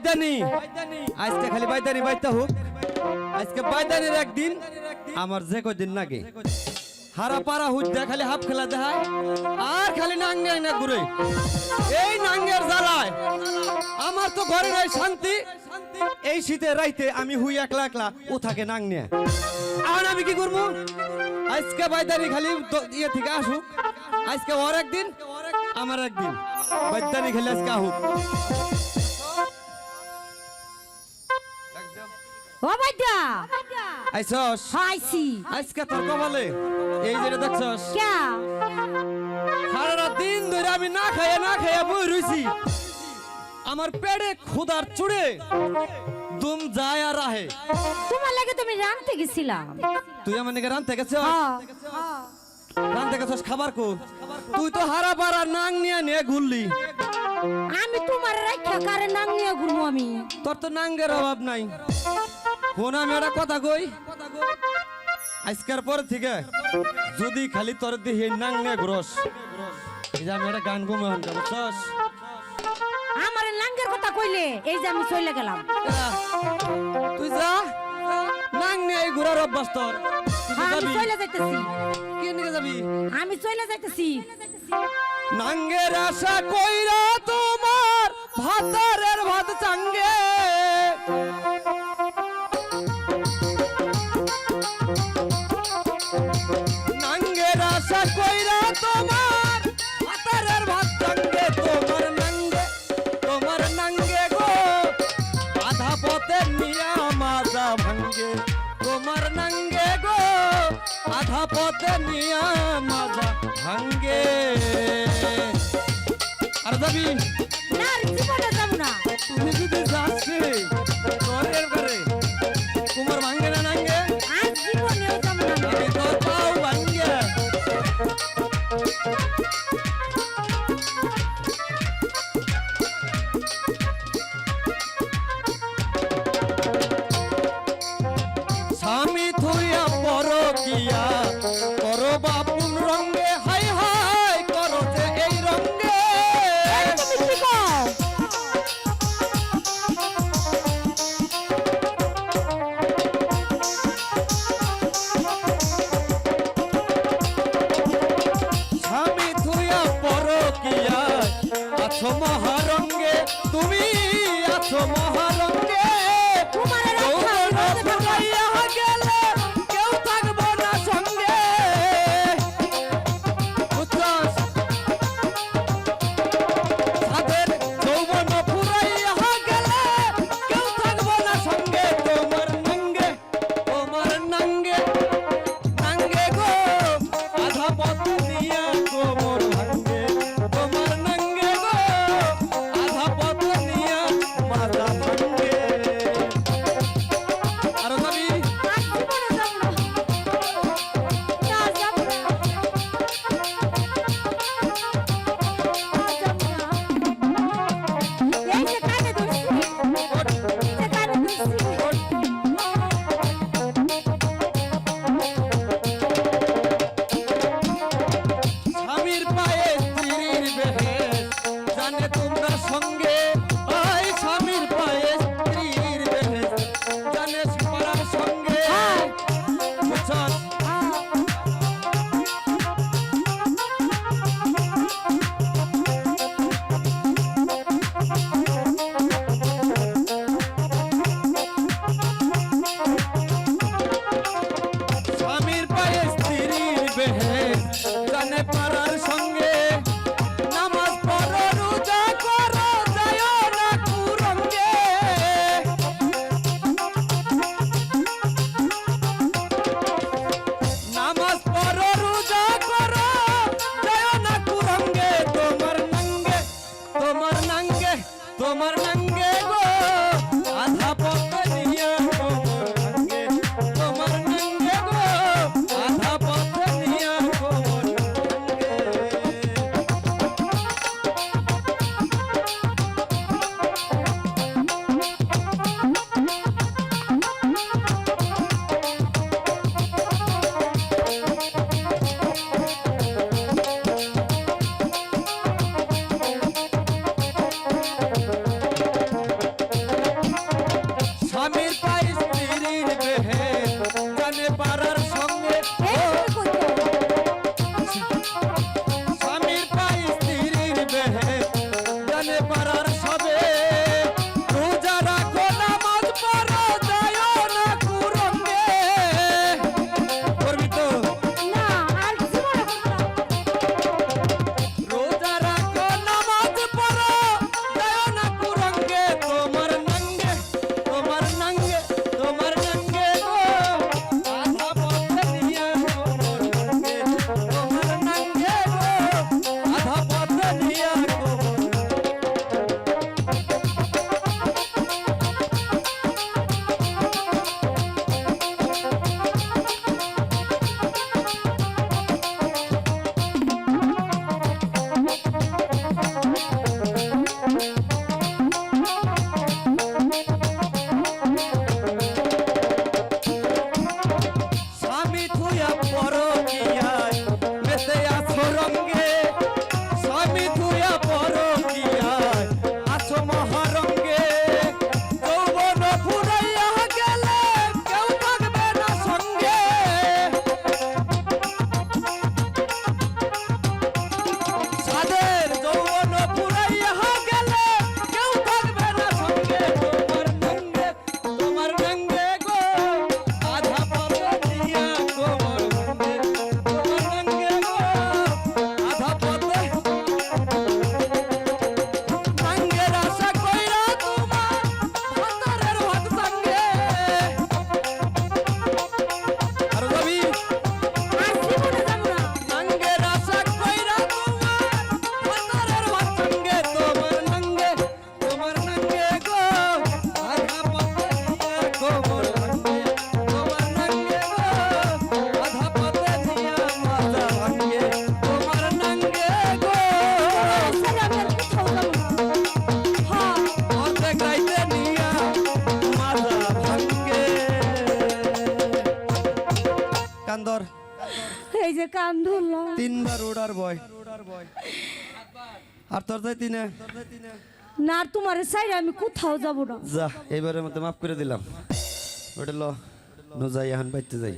বাইদানি আজকে খালি বাইদানি বাইতে হোক। আজকে বাইদানির একদিন, আমার যে কদিন লাগে। হারা পারা হুদ্দা খালি হাফ খেলা দেখায়, আর খালি নাঙ্গে না ঘুরে। এই নাঙ্গের জ্বালায় আমার তো ঘরে নাই শান্তি। এই শীতে রাইতে আমি হুই একলা একলা ও থাকে নাং আর আমি কি করব? আজকে বাইদানি খালি ইয়ে থেকে আসুক। আজকে ওর একদিন, আমার একদিন। বাইদানি খালি আজকে আহুক ও বাইদা আইসস? হাইছি আজকে তোর কপালে। এই যে দেখছস? ক্যা সারা দিন ধরে আমি না খাইয়া না খাইয়া বই রইছি। আমার পেটে ক্ষুধার চুড়ে দুম যায় আর আহে। তোমার লাগে তুমি রানতে গেছিলাম তুই আমার নাকি রানতে গেছ হ্যাঁ। রানতে গেছস খাবার কো? তুই তো হারা পাড়া নাং নিয়ে নিয়ে ঘুরলি। আমি তোমার রাখা কারে নাং নিয়ে ঘুরবো আমি? তোর তো নাঙ্গের অভাব নাই। ফোন আমি একটা কথা কই? আজকের পর থেকে যদি খালি তোর দিহি নাঙ্গে ঘুরস এই যে আমি একটা গান গুমে হন বুঝছস? আমার লাঙ্গের কথা কইলে এই যে আমি চলে গেলাম। তুই যা। নাং নিয়ে এই ঘুরার অভ্যাস তোর। হ্যাঁ, আমি যাবি। চলে যাইতেছি। যাবি? আমি চলে যাইতেছি। নাঙ্গের আশা কইরা তোমার ভাতারের ভাত চাঙ্গে। আর যাবি আছো মহারঙ্গে তুমি yeah. কান্দর। এই যে কান তিনবার ওড়ার বয় আর তোর তাই তিনে? না আর তোমার সাইড আমি কোথাও যাব না। যা এবারের মতো মাফ করে দিলাম। ওটা ল যাই এখন বাইতে যাই।